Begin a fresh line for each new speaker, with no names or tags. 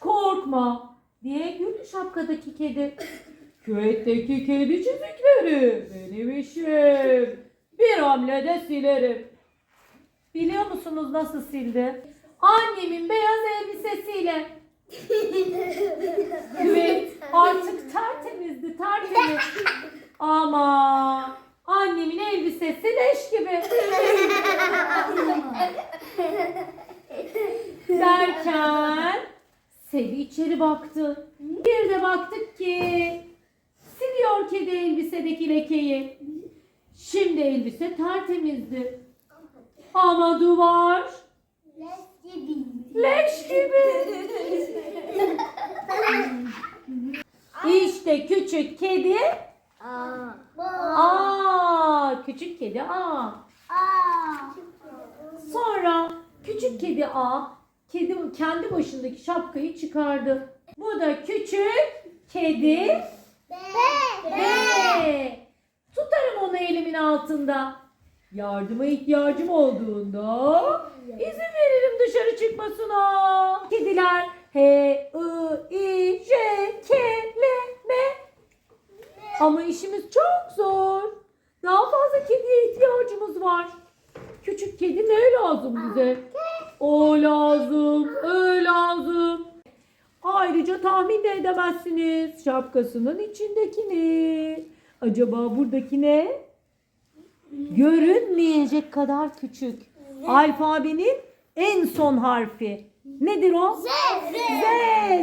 korkma diye güldü şapkadaki kedi. Küvetteki kedi çizikleri benim işim. Bir hamlede silerim. Biliyor musunuz nasıl sildi? Annemin beyaz elbisesiyle. Küvet artık tertemizdi tertemiz. Ama annemin elbisesi leş gibi. Derken Sevi içeri baktı. Bir de baktık ki siliyor kedi elbisedeki lekeyi. Şimdi elbise tertemizdi. Ama duvar leş gibi. İşte küçük kedi. Aa, küçük kedi aa. Sonra küçük kedi A kedi kendi başındaki şapkayı çıkardı. Bu da küçük kedi B. Tutarım onu elimin altında. Yardıma ihtiyacım olduğunda izin veririm dışarı çıkmasına. Kediler H, I, I, J, K, L, M. Ama işimiz çok zor. Daha fazla kediye ihtiyacımız var. Küçük kedi ne lazım bize? O lazım, ö lazım. Ayrıca tahmin de edemezsiniz şapkasının içindekini. Acaba buradaki ne? Görünmeyecek kadar küçük. Alfabenin en son harfi. Nedir o? Z. Z. Zeynep'in